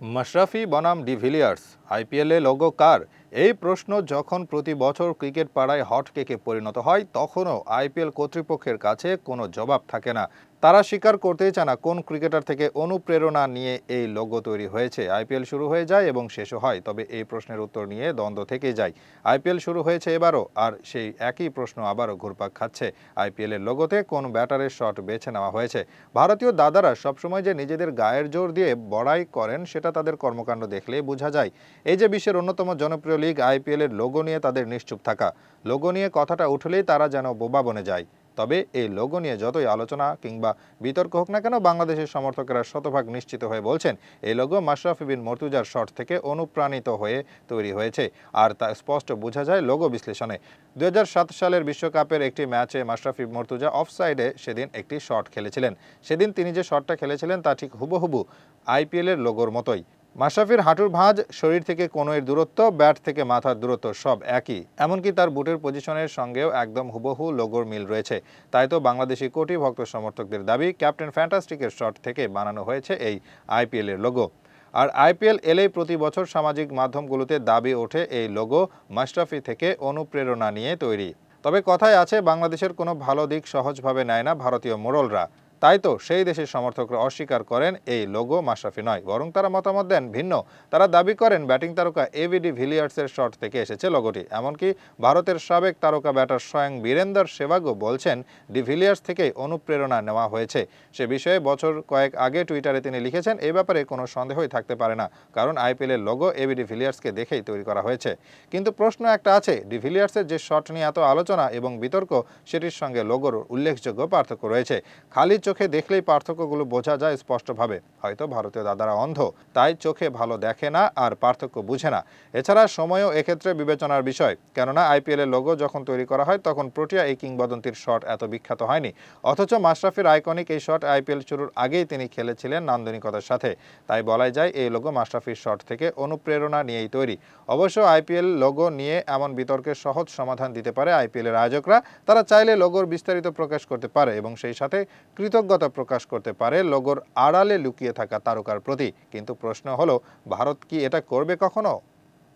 মাশরাফি বনাম ডিভিলিয়ার্স আইপিএলে লোগো কার? এই প্রশ্ন যখন প্রতি বছর ক্রিকেট পাড়ায় হট কেকে পরিণত হয়, তখনও আইপিএল কর্তৃপক্ষের কাছে কোনো জবাব থাকে না। তারা স্বীকার করতেই চায় না কোন ক্রিকেটার থেকে অনুপ্রেরণা নিয়ে এই লোগো তৈরি হয়েছে। আইপিএল শুরু হয়ে যায় এবং শেষও হয়, তবে এই প্রশ্নের উত্তর নিয়ে দ্বন্দ্ব থেকেই যায়। আইপিএল শুরু হয়েছে এবারও, আর সেই একই প্রশ্ন আবারও ঘুরপাক খাচ্ছে। আইপিএলের লোগোতে কোন ব্যাটারের শট বেছে নেওয়া হয়েছে? ভারতীয় দাদারা সবসময় যে নিজেদের গায়ের জোর দিয়ে বড়াই করেন, সেটা তাদের কর্মকাণ্ড দেখলেই বোঝা যায়। এই যে বিশ্বের অন্যতম জনপ্রিয় লিগ আইপিএলের লোগো নিয়ে তাদের নিশ্চুপ থাকা। লোগো নিয়ে কথাটা উঠলেই তারা যেন বোবা বনে যায়। তবে এই লোগো নিয়ে যতই আলোচনা কিংবা বিতর্ক হোক না কেন, বাংলাদেশের সমর্থকেরা শতভাগ নিশ্চিত হয়ে বলছেন, এই লোগো মাশরাফি বিন মর্তুজার শট থেকে অনুপ্রাণিত হয়ে তৈরি হয়েছে। আর তা স্পষ্ট বোঝা যায় লোগো বিশ্লেষণে। দুই হাজার সাত সালের বিশ্বকাপের একটি ম্যাচে মাশরাফি মর্তুজা অফসাইডে সেদিন একটি শট খেলেছিলেন। সেদিন তিনি যে শটটা খেলেছিলেন তা ঠিক হুবহুবু আইপিএলের লোগোর মতোই। মাশরাফির হাঁটুর ভাঁজ, শরীর থেকে কোনোয়ের দূরত্ব, ব্যাট থেকে মাথার দূরত্ব সব একই। এমনকি তার বুটের পজিশনের সঙ্গেও একদম হুবহু লোগোর মিল রয়েছে। তাই তো বাংলাদেশি কোটি ভক্ত সমর্থকদের দাবি, ক্যাপ্টেন ফ্যান্টাস্টিকের শট থেকে বানানো হয়েছে এই আইপিএলের লোগো। আর আইপিএল এলেই প্রতি বছর সামাজিক মাধ্যমগুলোতে দাবি ওঠে এই লোগো মাশরাফি থেকে অনুপ্রেরণা নিয়ে তৈরি। তবে কথায় আছে, বাংলাদেশের কোনো ভালো দিক সহজভাবে নেয় না ভারতীয় মোড়লরা। তাই তো সেই দেশের সমর্থকরা অস্বীকার করেন এই লোগো মাশরাফি নয়, বরং তারা মতামত দেন ভিন্ন। তারা দাবি করেন ব্যাটিং তারকা এভিডি ভিলিয়ার্সের শট থেকে এসেছে লোগোটি। এমনকি ভারতের সাবেক তারকা ব্যাটার স্বয়ং বীরেন্দর সেবাগও বলছেন ডি ভিলিয়ার্স থেকেই অনুপ্রেরণা নেওয়া হয়েছে। সে বিষয়ে বছর কয়েক আগে টুইটারে তিনি লিখেছেন, এ ব্যাপারে কোনো সন্দেহই থাকতে পারে না, কারণ আইপিএলের লোগো এভিডি ভিলিয়ার্সকে দেখেই তৈরি করা হয়েছে। কিন্তু প্রশ্ন একটা আছে ডি ভিলিয়ার্সের যে শট নিয়ে এত আলোচনা এবং বিতর্ক, সেটির সঙ্গে লোগোর উল্লেখযোগ্য পার্থক্য রয়েছে। খালি চোখে দেখলেই পার্থক্যগুলো বোঝা যায় স্পষ্টভাবে। হয়তো ভারতীয় দাদারা অন্ধ, তাই চোখে ভালো দেখে না আর পার্থক্য বুঝে না। এছাড়া সময়ও এক্ষেত্রে বিবেচনার বিষয়। কেননা আইপিএলের লোগো যখন তৈরি করা হয়, তখন প্রোটিয়া এই কিংবদন্তির শট এত বিখ্যাত হয়নি। অথচ মাশরাফির আইকনিক এই শট আইপিএল শুরুর আগেই তিনি খেলেছিলেন নান্দনিকতার সাথে। তাই বলাই যায়, এই লোগো মাশরাফির শট থেকে অনুপ্রেরণা নিয়েই তৈরি। অবশ্য আইপিএল লোগো নিয়ে এমন বিতর্কের সহজ সমাধান দিতে পারে আইপিএলের আয়োজকরা। তারা চাইলে লোগোর বিস্তারিত প্রকাশ করতে পারে এবং সেই সাথে কৃতজ্ঞতা প্রকাশ করতে পারে লোগোর আড়ালে লুকিয়ে থাকা তারকার প্রতি। কিন্তু প্রশ্ন হলো, ভারত কি এটা করবে কখনো?